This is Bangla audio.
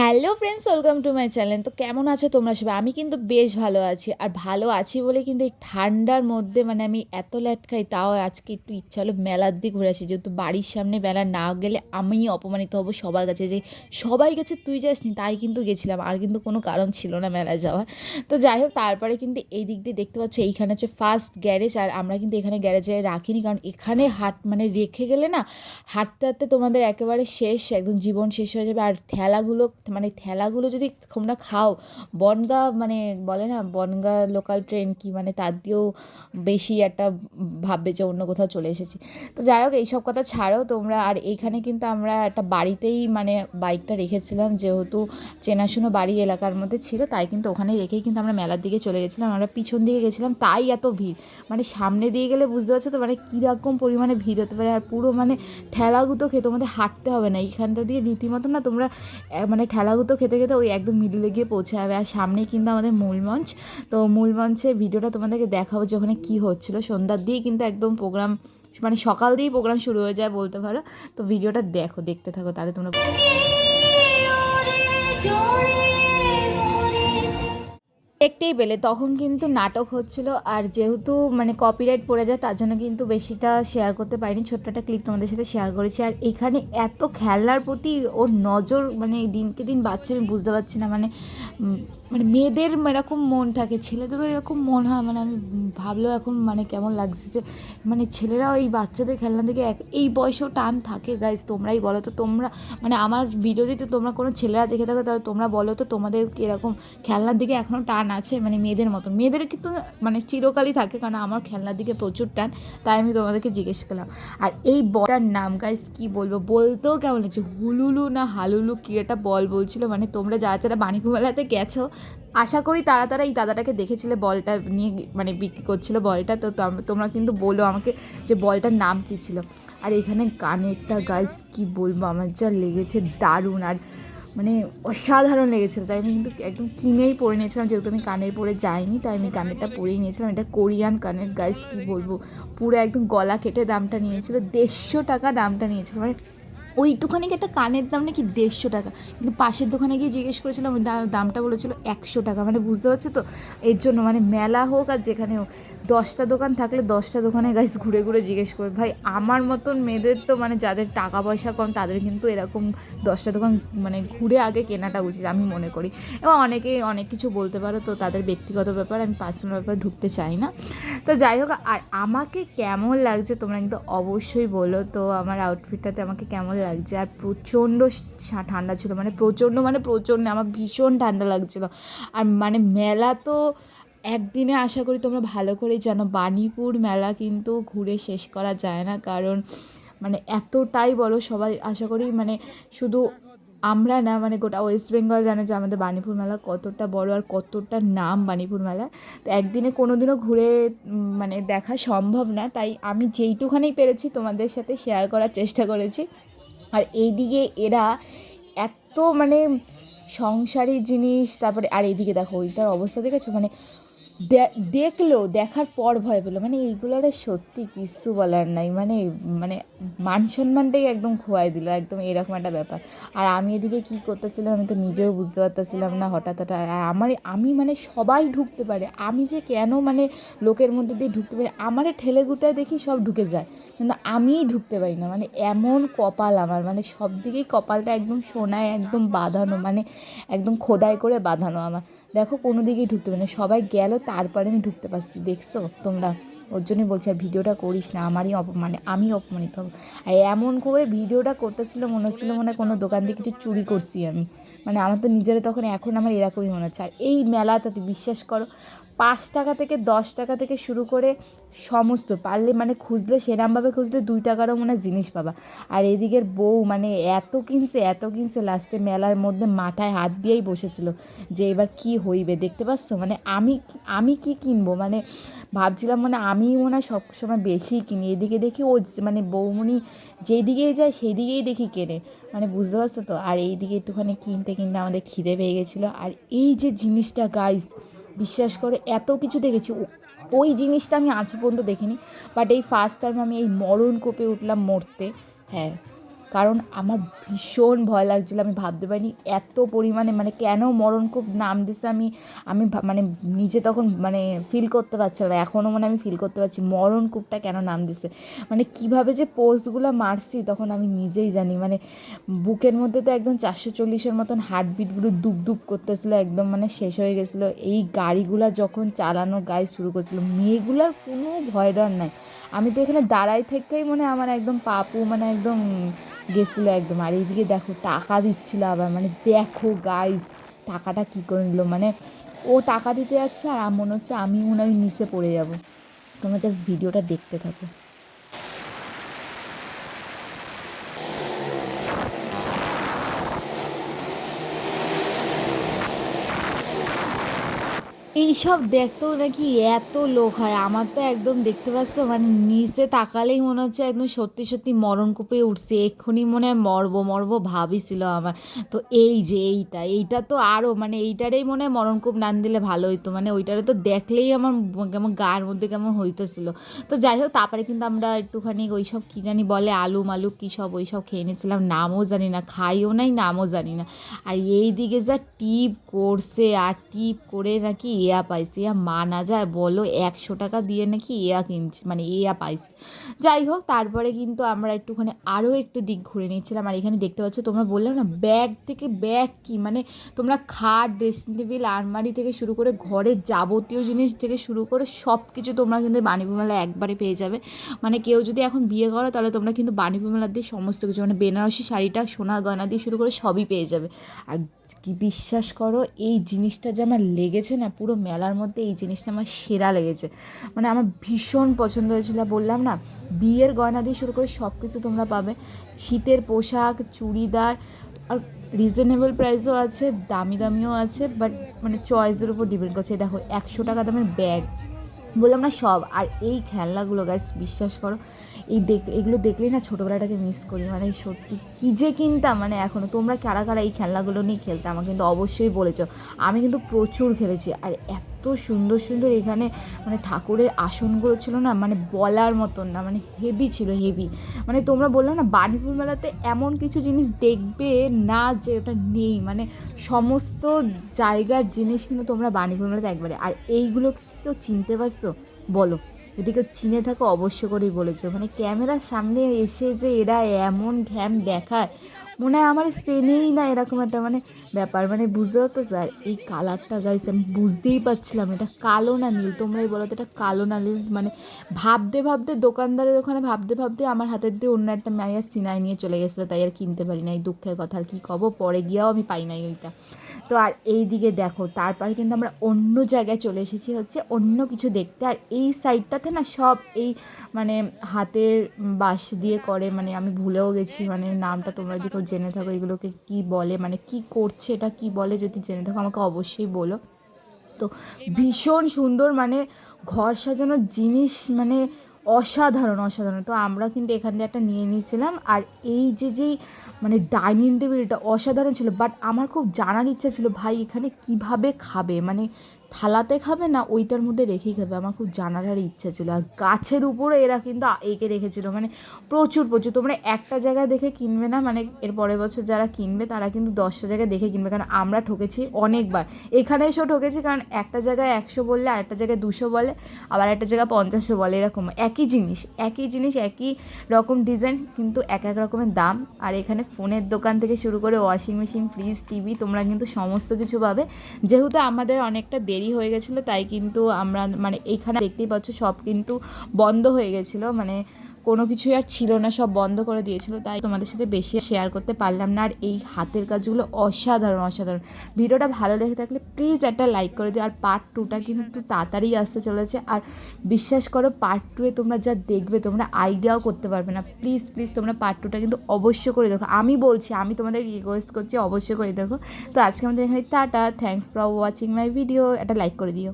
Hello friends welcome to my channel তো কেমন আছো তোমরা সবাই? আমি কিন্তু বেশ ভালো আছি আর ভালো আছি বলে কিন্তু এই ঠান্ডার মধ্যে মানে আমি এত ল্যাট খাই, তাও আজকে একটু ইচ্ছা হলো মেলার দিক ঘুরে আসি। যেহেতু বাড়ির সামনে মেলা না গেলে আমি অপমানিত হব সবার কাছে যে সবাই গেছে, তুই যাসনি, তাই কিন্তু গেছিলাম। আর কিন্তু কোনো কারণ ছিল না মেলায় যাওয়ার। তো যাই হোক, তারপরে কিন্তু এই দিক দিয়ে দেখতে পাচ্ছ, এইখানে হচ্ছে ফার্স্ট গ্যারেজ আর আমরা কিন্তু এখানে গ্যারেজে রাখিনি। কারণ এখানে হাট মানে রেখে গেলে না হাঁটতে হাঁটতে তোমাদের একেবারে শেষ, একদম জীবন শেষ হয়ে যাবে। আর ঠেলাগুলো মানে ঠেলাগুলো যদি তোমরা খাও, বনগা মানে বলে না, বনগা লোকাল ট্রেন কি মানে তার দিয়েও বেশি একটা ভাববে যে অন্য কোথাও চলে এসেছি। তো যাই হোক, এইসব কথা ছাড়াও তোমরা। আর এইখানে কিন্তু আমরা একটা বাড়িতেই মানে বাইকটা রেখেছিলাম, যেহেতু চেনাশুনো বাড়ি এলাকার মধ্যে ছিল, তাই কিন্তু ওখানে রেখেই কিন্তু আমরা মেলার দিকে চলে গেছিলাম। আমরা পিছন দিকে গেছিলাম, তাই এত ভিড়। মানে সামনে দিয়ে গেলে বুঝতে পারছ তো মানে কীরকম পরিমাণে ভিড় হতে পারে। আর পুরো মানে ঠেলাগুতো খেয়ে তোমাদের হাঁটতে হবে না। এইখানটা দিয়ে রীতিমতো না তোমরা মানে ঠেলাগুতো খেতে খেতে ওই একদম মিডিলে গিয়ে পৌঁছে যাবে আর সামনে কিন্তু আমাদের মূল মঞ্চ তো মূল মঞ্চে ভিডিওটা তোমাদেরকে দেখাবো যে ওখানে কী হচ্ছিল সন্ধ্যার দিয়েই কিন্তু একদম প্রোগ্রাম মানে সকাল দিয়েই প্রোগ্রাম শুরু হয়ে যায় বলতে পারো তো ভিডিওটা দেখো দেখতে থাকো তাহলে তোমরা দেখতেই পেলে তখন কিন্তু নাটক হচ্ছিল। আর যেহেতু মানে কপিরাইট পড়ে যায়, তার জন্য কিন্তু বেশিটা শেয়ার করতে পারিনি। ছোট্ট একটা ক্লিপ তোমাদের সাথে শেয়ার করেছি। আর এখানে এত খেলার প্রতি ওর নজর মানে দিনকে দিন বাচ্চা আমি বুঝতে পারছি না মানে মানে মেয়েদের এরকম মন থাকে, ছেলেদেরও এরকম মন হয় মানে আমি ভাবলেও এখন মানে কেমন লাগছে যে মানে ছেলেরাও এই বাচ্চাদের খেলনা থেকে এক, এই বয়সেও টান থাকে গাইজ তোমরাই বলো তো, তোমরা মানে আমার ভিডিও যদি তোমরা কোনো ছেলেরা দেখে থাকো, তাহলে তোমরা বলো তো, তোমাদের এরকম খেলনার দিকে এখনও টান আছে মানে মেয়েদের মতন। মেয়েদের কিন্তু মানে চিরকালই থাকে, কারণ আমার খেলনার দিকে প্রচুর টান, তাই আমি তোমাদেরকে জিজ্ঞেস করলাম। আর এই বলটার নাম গাইস কি বলব? বলতেও কেমন লাগছে? হুলুলু না হালুলু? কি একটা বল বলছিল মানে তোমরা যারা যারা বাণীপুর মেলাতে গেছো, আশা করি তারা তারা এই দাদাটাকে দেখেছিলে, বলটা নিয়ে মানে বিক্রি করছিল বলটা, তো তোম- তোমরা কিন্তু বলো আমাকে যে বলটার নাম কী ছিল। আর এখানে গানেরটা গাইস কি বলব? আমার যা লেগেছে দারুণ। আর মানে অসাধারণ লেগেছিল। তাই আমি কিন্তু একদম কিনেই পরে নিয়েছিলাম, যেহেতু আমি কানের পরে যাইনি, তাই আমি কানেরটা পরেই নিয়েছিলাম। এটা কোরিয়ান কানের গাইস কী বলব? পুরো একদম গলা কেটে দামটা নিয়েছিল, দেড়শো টাকা দামটা নিয়েছিল। মানে ওইটুখানি একটা কানের দাম নাকি দেড়শো টাকা। কিন্তু পাশের দোকানে গিয়ে জিজ্ঞেস করেছিলাম, ওই দামটা বলেছিল একশো টাকা। মানে বুঝতে পারছ তো? এর জন্য মানে মেলা হোক আর যেখানে হোক, দশটা দোকান থাকলে দশটা দোকানে গাইস ঘুরে ঘুরে জিজ্ঞেস করে ভাই, আমার মতন মেয়েদের তো মানে যাদের টাকা পয়সা কম, তাদের কিন্তু এরকম দশটা দোকান মানে ঘুরে আগে কেনাটা উচিত আমি মনে করি। এবং অনেকে অনেক কিছু বলতে পারো তো, তাদের ব্যক্তিগত ব্যাপার, আমি পার্সোনাল ব্যাপারে ঢুকতে চাই না। তো যাই হোক, আর আমাকে কেমন লাগছে তোমরা কিন্তু অবশ্যই বলো। তো আমার আউটফিটটাতে আমাকে কেমন লাগছে। আর প্রচণ্ড ঠান্ডা ছিল। মানে প্রচণ্ড মানে প্রচণ্ড, আমার ভীষণ ঠান্ডা লাগছিল। আর মানে মেলা তো একদিনে আশা করি তোমরা ভালো করেই জানো, বাণীপুর মেলা কিন্তু ঘুরে শেষ করা যায় না। কারণ মানে এতটাই বড় সবাই আশা করি মানে শুধু আমরা না মানে গোটা ওয়েস্ট বেঙ্গল জানে যে আমাদের বাণীপুর মেলা কতটা বড় আর কতটা নাম বাণীপুর মেলা। তো একদিনে কোনো দিনও ঘুরে মানে দেখা সম্ভব না। তাই আমি যেইটুখানি পেরেছি তোমাদের সাথে শেয়ার করার চেষ্টা করেছি। আর এইদিকে এরা এত মানে সংসারী জিনিস, তারপরে আর এইদিকে দেখো, ওইটার অবস্থা দেখেছ? মানে দেখল দেখার পর ভয় পেল। মানে এইগুলোর সত্যি কিচ্ছু বলার নাই। মানে মানে মান সম্মানটাই একদম খোয়াই দিল। একদম এরকম একটা ব্যাপার। আর আমি এদিকে কী করতেছিলাম আমি তো নিজেও বুঝতে পারতেছিলাম না হঠাৎ হঠাৎ। আর আমার, আমি মানে সবাই ঢুকতে পারে। আমি যে কেন মানে লোকের মধ্যে দিয়ে ঢুকতে পারি, আমারে ঠেলে গুটায় দেখি সব ঢুকে যায়। কিন্তু আমিই ঢুকতে পারি না। মানে এমন কপাল আমার। মানে সব দিকেই কপালটা একদম সোনায়, একদম বাঁধানো মানে একদম খোদাই করে বাঁধানো আমার। দেখো কোনো দিকেই ঢুকতে পারি না। সবাই গেল, তারপরে আমি ঢুকতে পারছি। দেখছ তোমরা? ওর জন্যই বলছি, আর ভিডিওটা করিস না, আমারই অপমানে আমি অপমানিত হব। আর এমন করে ভিডিওটা করতেছিল, মনে হচ্ছিল মনে হয় কোনো দোকান দিয়ে কিছু চুরি করছি আমি। মানে আমার তো নিজেরা তখন এখন আমার এরকমই মনে হচ্ছে। আর এই মেলাটাতে বিশ্বাস করো পাঁচ টাকা থেকে দশ টাকা থেকে শুরু করে সমস্ত পারলে মানে খুঁজলে সেরামভাবে খুঁজলে দুই টাকারও মনে জিনিস পাবা। আর এদিকের বউ মানে এত কিনছে এত কিনছে, লাস্টে মেলার মধ্যে মাথায় হাত দিয়েই বসেছিল যে এবার কি হইবে, দেখতে পাচ্ছ? মানে আমি আমি কি কিনবো? মানে ভাবছিলাম মানে আমি মনে হয় সবসময় বেশি কিনি। এদিকে দেখি ও মানে বৌমনি যেদিকেই যায় সেই দিকেই দেখি কেনে। মানে বুঝতে পারছ তো? আর এইদিকে একটুখানি কিনতে কিনতে আমাদের খিদে পেয়ে গেছিল। আর এই যে জিনিসটা গাইস বিশ্বাস করে এত কিছু দেখেছি। ওই জিনিসটা আমি আজ পর্যন্ত দেখিনি। বাট এই ফার্স্ট টাইম আমি এই মরণ কোপে উঠলাম মরতে। হ্যাঁ। কারণ আমার ভীষণ ভয় লাগছিল, আমি ভাবতে পারিনি এত পরিমাণে মানে কেন মরণকূপ নাম দিছে আমি আমি মানে নিজে তখন মানে ফিল করতে পারছিলাম এখনও মানে আমি ফিল করতে পারছি মরণকূপটা কেন নাম দিছে। মানে কীভাবে যে পোস্টগুলো মারছি তখন আমি নিজেই জানি মানে বুকের মধ্যে তো একদম চারশো চল্লিশের মতন হার্টবিটগুলো দুব দুব করতেছিল, একদম মানে শেষ হয়ে গেছিল। এই গাড়িগুলা যখন চালানো গায়ে শুরু করছিল, মেয়েগুলার কোনো ভয় ডর নাই। আমি তো এখানে দাঁড়াই থেকেই মানে আমার একদম পাপু মানে একদম গেছিল একদম। আর এইদিকে দেখো, টাকা দিচ্ছিল আবার মানে দেখো গাইস টাকাটা কী করে নিল? মানে ও টাকা দিতে যাচ্ছে আর মনে হচ্ছে আমি মনে হয় নিচে পড়ে যাব। তোমরা জাস্ট ভিডিওটা দেখতে থাকো। এইসব দেখতেও নাকি এত লোক হয়। আমার তো একদম দেখতে পাচ্ছ মানে নিচে তাকালেই মনে হচ্ছে একদম সত্যি সত্যি মরণ কূপে উঠছে। এক্ষুনি মনে হয় মরবো মরবো ভাবই ছিল আমার। তো এই যে এইটা এইটা তো আরও মানে এইটারেই মনে হয় মরণকূপ নাম দিলে ভালো হইতো। মানে ওইটারে তো দেখলেই আমার কেমন গায়ের মধ্যে কেমন হইতেছিল তো যাই হোক, তারপরে কিন্তু আমরা একটুখানি ওই সব কী জানি বলে, আলু মালু কী সব ওই সব খেয়ে নিয়েছিলাম। নামও জানি না, খাইও নাই, নামও জানি না। আর এই দিকে যা টিপ করছে, আর টিপ করে নাকি এয়া পাইছে, ইয়া মানা যায়, বলো একশো টাকা দিয়ে নাকি এয়া কিনছি মানে এয়া পাইছে। যাই হোক, তারপরে কিন্তু আমরা একটুখানি আরও একটু দিক ঘুরে নিয়েছিলাম, আর এখানে দেখতে পাচ্ছ তোমরা বললাম না, ব্যাগ থেকে ব্যাগ কি মানে তোমরা খাট, ড্রেসিং টেবিল, আলমারি থেকে শুরু করে ঘরের যাবতীয় জিনিস থেকে শুরু করে সব কিছু তোমরা কিন্তু বাণীপুর মেলা একবারে পেয়ে যাবে। মানে কেউ যদি এখন বিয়ে করো, তাহলে তোমরা কিন্তু বাণীপুর মেলা দিয়ে সমস্ত কিছু মানে বেনারসি শাড়িটা সোনার গয়না দিয়ে শুরু করে সবই পেয়ে যাবে। আর কি বিশ্বাস করো, এই জিনিসটা যে আমার লেগেছে না, পুরো মেলার মধ্যে এই জিনিসটা আমার সেরা লেগেছে। মানে আমার ভীষণ পছন্দ হয়েছিল, বললাম না, বিয়ের গয়না দিয়ে শুরু করে সব কিছু তোমরা পাবে। শীতের পোশাক, চুড়িদার, আর রিজনেবল প্রাইসও আছে দামি দামিও আছে বাট মানে চয়েসের উপর ডিপেন্ড করছে। দেখো, একশো টাকা দামের ব্যাগ বললাম না সব, আর এই খেলনাগুলো গাছ বিশ্বাস করো এই দেখ, এগুলো দেখলেই না ছোটোবেলাটাকে মিস করি। মানে সত্যি কী যে কিনতাম মানে এখনও তোমরা কারা কারা এই খেলনাগুলো নিয়ে খেলতে আমাকে কিন্তু অবশ্যই বলেছ। আমি কিন্তু প্রচুর খেলেছি আর এত সুন্দর সুন্দর এখানে মানে ঠাকুরের আসনগুলো ছিল না মানে বলার মতন না মানে হেভি ছিল হেভি মানে তোমরা বলল না বাণীপুর মেলাতে এমন কিছু জিনিস দেখবে না যে ওটা নেই। মানে সমস্ত জায়গার জিনিস কিন্তু তোমরা বাণীপুর মেলাতে একবারে। আর এইগুলো কি কেউ চিনতে পারছ? বলো। যদি কেউ চিনে থাকো অবশ্য করেই বলেছ। মানে ক্যামেরার সামনে এসে যে এরা এমন ঘ্যাম দেখায়, মনে হয় আমার চেনেই না এরকম একটা মানে ব্যাপার। মানে বুঝতে তো স্যার এই কালারটা গাইস আমি বুঝতেই পারছিলাম, এটা কালো না নীল। তোমরাই বলো তো, এটা কালো না নীল? মানে ভাবতে ভাবতে দোকানদারের ওখানে ভাবতে ভাবতে আমার হাতের দিয়ে অন্য একটা মাইয়া সিনাই নিয়ে চলে গেছিল, তাই আর কিনতে পারি নাই। দুঃখের কথা, আর কী কব? পরে গিয়েও আমি পাই নাই ওইটা। তো আর এই দিকে দেখো, তারপরে কিন্তু আমরা অন্য জায়গায় চলে এসেছি হচ্ছে অন্য কিছু দেখতে। আর এই সাইডটাতে না সব এই মানে হাতের বাঁশ দিয়ে করে মানে আমি ভুলেও গেছি মানে নামটা তোমরা যদি জেনে থাকো, এগুলোকে কি বলে মানে কি করছে, এটা কি বলে যদি জেনে থাকো, আমাকে অবশ্যই বলো। তো ভীষণ সুন্দর মানে ঘর সাজানোর জিনিস মানে অসাধারণ অসাধারণ। তো আমরা কিন্তু এখান দিয়ে একটা নিয়ে নিয়েছিলাম। আর এই যে যেই মানে ডাইনিং টেবিলটা অসাধারণ ছিল বাট আমার খুব জানার ইচ্ছা ছিল, ভাই, এখানে কীভাবে খাবে? মানে থালাতে খাবে না ওইটার মধ্যে রেখেই খাবে? আমার খুব জানার আর ইচ্ছা ছিল। আর গাছের উপরে এরা কিন্তু এঁকে রেখেছিল। মানে প্রচুর প্রচুর। তোমরা একটা জায়গায় দেখে কিনবে না? মানে এর পরের বছর যারা কিনবে, তারা কিন্তু দশটা জায়গায় দেখে কিনবে। কারণ আমরা ঠকেছি অনেকবার। এখানে এসেও ঠকেছি, কারণ একটা জায়গায় একশো বললে আর একটা জায়গায় দুশো বলে, আবার একটা জায়গায় পঞ্চাশশো বলে, এরকম। একই জিনিস একই জিনিস, একই রকম ডিজাইন, কিন্তু এক এক রকমের দাম। আর এখানে ফোনের দোকান থেকে শুরু করে ওয়াশিং মেশিন, ফ্রিজ, টিভি, তোমরা কিন্তু সমস্ত কিছু পাবে। যেহেতু আমাদের অনেকটা দেরি হয়ে গেছিল, তাই কিন্তু আমরা মানে এখানে দেখতেই পাচ্ছ সব কিন্তু বন্ধ হয়ে গেছিল। মানে কোনো কিছুই আর ছিল না, সব বন্ধ করে দিয়েছিল। তাই তোমাদের সাথে বেশি শেয়ার করতে পারলাম না। আর এই হাতের কাজগুলো অসাধারণ অসাধারণ। ভিডিওটা ভালো লেগে থাকলে প্লিজ একটা লাইক করে দিও। আর পার্ট টুটা কিন্তু তাড়াতাড়ি আসতে চলেছে। আর বিশ্বাস করো পার্ট টুয়ে তোমরা যা দেখবে, তোমরা আইডিয়াও করতে পারবে না। প্লিজ প্লিজ তোমরা পার্ট টুটা কিন্তু অবশ্যই করে দেখো। আমি বলছি, আমি তোমাদের রিকোয়েস্ট করছি, অবশ্যই করে দেখো। তো আজকে আমাদের এখানে tata. Thanks for watching my video একটা লাইক করে দিও।